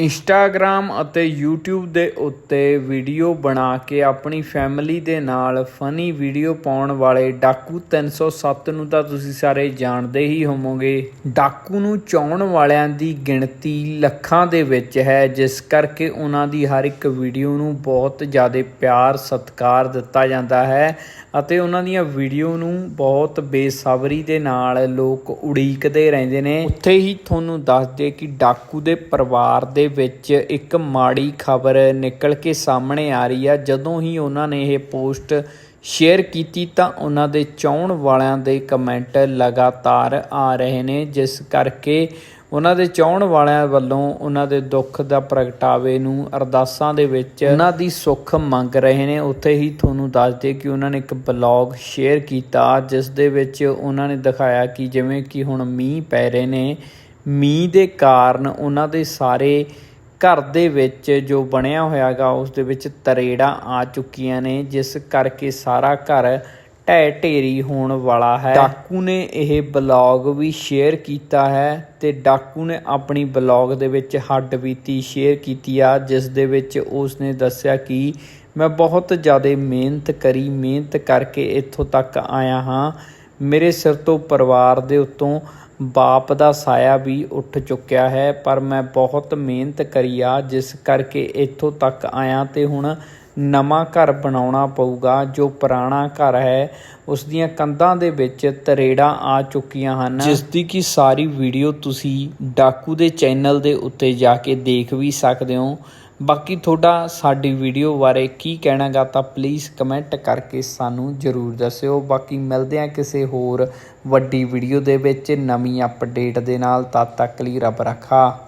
Instagram ਅਤੇ YouTube ਦੇ ਉੱਤੇ ਵੀਡੀਓ ਬਣਾ ਕੇ ਆਪਣੀ ਫੈਮਿਲੀ ਦੇ ਨਾਲ ਫਨੀ ਵੀਡੀਓ ਪਾਉਣ ਵਾਲੇ ਡਾਕੂ 307 ਨੂੰ ਤਾਂ ਤੁਸੀਂ ਸਾਰੇ ਜਾਣਦੇ ਹੀ ਹੋਵੋਗੇ। ਡਾਕੂ ਨੂੰ ਚਾਉਣ ਵਾਲਿਆਂ ਦੀ ਗਿਣਤੀ ਲੱਖਾਂ ਦੇ ਵਿੱਚ ਹੈ, ਜਿਸ ਕਰਕੇ ਉਹਨਾਂ ਦੀ ਹਰ ਇੱਕ ਵੀਡੀਓ ਨੂੰ ਬਹੁਤ ਜ਼ਿਆਦਾ ਪਿਆਰ, ਸਤਿਕਾਰ ਦਿੱਤਾ ਜਾਂਦਾ ਹੈ ਅਤੇ ਉਹਨਾਂ ਦੀਆਂ ਵੀਡੀਓ ਨੂੰ ਬਹੁਤ ਬੇਸਬਰੀ ਦੇ ਨਾਲ ਲੋਕ ਉਡੀਕਦੇ ਰਹਿੰਦੇ ਨੇ। ਉੱਥੇ ਹੀ ਤੁਹਾਨੂੰ ਦੱਸ ਦੇ ਕਿ ਡਾਕੂ ਦੇ ਪਰਿਵਾਰ ਦੇ ਵਿੱਚ ਇੱਕ ਮਾੜੀ ਖਬਰ ਨਿਕਲ ਕੇ ਸਾਹਮਣੇ ਆ ਰਹੀ ਆ। ਜਦੋਂ ਹੀ ਉਹਨਾਂ ਨੇ ਇਹ ਪੋਸਟ ਸ਼ੇਅਰ ਕੀਤੀ ਤਾਂ ਉਹਨਾਂ ਦੇ ਚਾਹਣ ਵਾਲਿਆਂ ਦੇ ਕਮੈਂਟ ਲਗਾਤਾਰ ਆ ਰਹੇ ਨੇ, ਜਿਸ ਕਰਕੇ ਉਹਨਾਂ ਦੇ ਚਾਹਣ ਵਾਲਿਆਂ ਵੱਲੋਂ ਉਹਨਾਂ ਦੇ ਦੁੱਖ ਦਾ ਪ੍ਰਗਟਾਵੇ ਨੂੰ ਅਰਦਾਸਾਂ ਦੇ ਵਿੱਚ ਉਹਨਾਂ ਦੀ ਸੁੱਖ ਮੰਗ ਰਹੇ ਨੇ। ਉੱਥੇ ਹੀ ਤੁਹਾਨੂੰ ਦੱਸ ਦੇ ਕਿ ਉਹਨਾਂ ਨੇ ਇੱਕ ਬਲੌਗ ਸ਼ੇਅਰ ਕੀਤਾ, ਜਿਸ ਦੇ ਵਿੱਚ ਉਹਨਾਂ ਨੇ ਦਿਖਾਇਆ ਕਿ ਜਿਵੇਂ ਕਿ ਹੁਣ ਮੀਂਹ ਪੈ ਰਹੇ ਨੇ ਮੀਂਹ ਦੇ ਕਾਰਨ ਉਹਨਾਂ ਦੇ ਸਾਰੇ ਘਰ ਦੇ ਵਿੱਚ ਜੋ ਬਣਿਆ ਹੋਇਆਗਾ, ਉਸ ਦੇ ਵਿੱਚ ਤਰੇੜਾਂ ਆ ਚੁੱਕੀਆਂ ਨੇ, ਜਿਸ ਕਰਕੇ ਸਾਰਾ ਘਰ ਢਹਿ ਢੇਰੀ ਹੋਣ ਵਾਲਾ ਹੈ। ਡਾਕੂ ਨੇ ਇਹ ਬਲੌਗ ਵੀ ਸ਼ੇਅਰ ਕੀਤਾ ਹੈ ਤੇ ਡਾਕੂ ਨੇ ਆਪਣੀ ਬਲੌਗ ਦੇ ਵਿੱਚ ਹੱਡ ਬੀਤੀ ਸ਼ੇਅਰ ਕੀਤੀ ਆ, ਜਿਸ ਦੇ ਵਿੱਚ ਉਸ ਨੇ ਦੱਸਿਆ ਕਿ ਮੈਂ ਬਹੁਤ ਜ਼ਿਆਦਾ ਮਿਹਨਤ ਕਰੀ, ਮਿਹਨਤ ਕਰਕੇ ਇੱਥੋਂ ਤੱਕ ਆਇਆ ਹਾਂ। ਮੇਰੇ ਸਿਰ ਤੋਂ ਪਰਿਵਾਰ ਦੇ ਉੱਤੋਂ ਬਾਪ ਦਾ ਸਾਇਆ ਵੀ ਉੱਠ ਚੁੱਕਿਆ ਹੈ, ਪਰ ਮੈਂ ਬਹੁਤ ਮਿਹਨਤ ਕਰੀ ਆ, ਜਿਸ ਕਰਕੇ ਇੱਥੋਂ ਤੱਕ ਆਇਆ ਤੇ ਹੁਣ ਨਵਾਂ ਘਰ ਬਣਾਉਣਾ ਪਊਗਾ, ਜੋ ਪੁਰਾਣਾ ਘਰ ਹੈ। ਉਸ ਦੀਆਂ ਕੰਧਾਂ ਦੇ ਵਿੱਚ ਤਰੇੜਾਂ ਆ ਚੁੱਕੀਆਂ ਹਨ। ਜਿਸ ਦੀ ਕਿ ਸਾਰੀ ਵੀਡੀਓ ਤੁਸੀਂ ਡਾਕੂ ਦੇ ਚੈਨਲ ਦੇ ਉੱਤੇ ਜਾ ਕੇ ਦੇਖ ਵੀ ਸਕਦੇ ਹੋ। ਬਾਕੀ ਤੁਹਾਡਾ ਸਾਡੀ ਵੀਡੀਓ ਬਾਰੇ ਕੀ ਕਹਿਣਾਗਾ ਤਾਂ ਪਲੀਜ਼ ਕਮੈਂਟ ਕਰਕੇ ਸਾਨੂੰ ਜਰੂਰ ਦੱਸਿਓ। ਬਾਕੀ ਮਿਲਦੇ ਹਾਂ ਕਿਸੇ ਹੋਰ ਵੱਡੀ ਵੀਡੀਓ ਦੇ ਵਿੱਚ ਨਵੀਂ ਅਪਡੇਟ ਦੇ ਨਾਲ, ਤਦ ਤੱਕ ਲਈ ਰੱਬ ਰੱਖਾ।